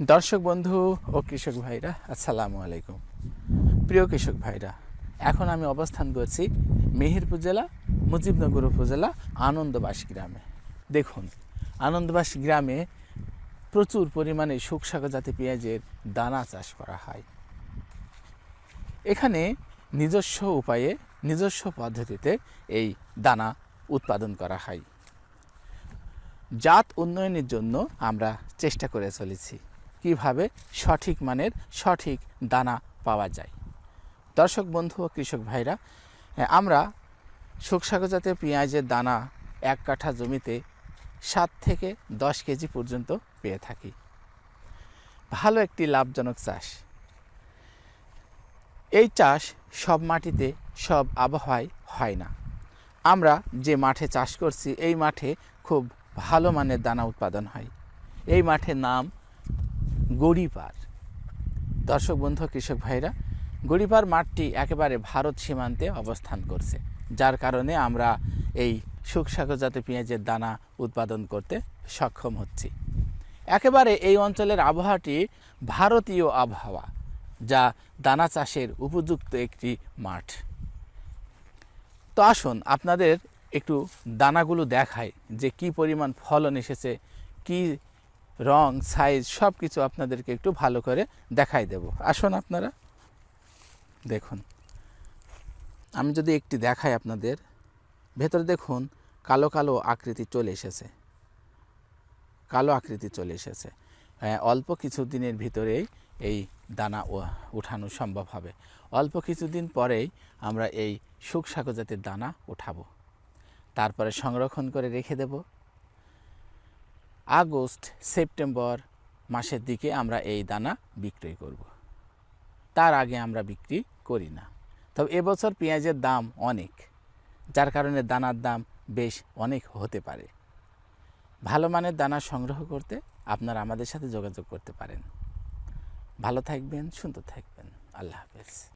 দর্শক বন্ধু ও কৃষক ভাইরা, আসসালামু আলাইকুম। প্রিয় কৃষক ভাইরা, এখন আমি অবস্থান করছি মেহেরপুর জেলা, মুজিবনগর উপজেলা, আনন্দবাস গ্রামে। দেখুন, আনন্দবাস গ্রামে প্রচুর পরিমাণে শুকসাগর জাতি পেঁয়াজের দানা চাষ করা হয়। এখানে নিজস্ব উপায়ে, নিজস্ব পদ্ধতিতে এই দানা উৎপাদন করা হয়। জাত উন্নয়নের জন্য আমরা চেষ্টা করে চলেছি। কীভাবে সঠিক মানের সঠিক দানা পাওয়া যায়। দর্শক, বন্ধু ও কৃষক ভাইরা, আমরা শুকসাগর জাতীয় পেঁয়াজের দানা এক কাঠা জমিতে সাত থেকে দশ কেজি পর্যন্ত পেয়ে থাকি। ভালো একটি লাভজনক চাষ। এই চাষ সব মাটিতে, সব আবহাওয়ায় হয় না। আমরা যে মাঠে চাষ করছি, এই মাঠে খুব ভালো মানের দানা উৎপাদন হয়। এই মাঠের নাম গড়িপার দর্শক বন্ধু, কৃষক ভাইরা গড়িপার মাঠটি একেবারে ভারত সীমান্তে অবস্থান করছে, যার কারণে আমরা এই শুকসাগর জাতীয় পেঁয়াজের দানা উৎপাদন করতে সক্ষম হচ্ছি। একেবারে এই অঞ্চলের আবহাওয়াটি ভারতীয় আবহাওয়া, যা দানা চাষের উপযুক্ত একটি মাঠ। তো আসুন, আপনাদের একটু দানাগুলো দেখায় যে কি পরিমাণ ফলন এসেছে, কি রং সাইজ সব কিছু আপনাদেরকে একটু ভালো করে দেখাই দেব। আসুন আপনারা। দেখুন। আমি যদি একটি দেখাই আপনাদের ভেতরে দেখুন কালো কালো আকৃতি চলে এসেছে। কালো আকৃতি চলে এসেছে। হ্যাঁ, অল্প কিছু দিনের ভিতরেই এই দানা উঠানো সম্ভব হবে। অল্প কিছুদিন পরেই আমরা এই শুকসাগর জাতের দানা উঠাবো। তারপরে সংরক্ষণ করে রেখে দেব। আগস্ট, সেপ্টেম্বর মাসের দিকে আমরা এই দানা বিক্রয় করব। তার আগে আমরা বিক্রি করি না। তবে এবছর পেঁয়াজের দাম অনেক, যার কারণে দানার দাম বেশ অনেক হতে পারে। ভালো মানের দানা সংগ্রহ করতে আপনারা আমাদের সাথে যোগাযোগ করতে পারেন। ভালো থাকবেন, সুন্দর থাকবেন। আল্লাহ হাফেজ।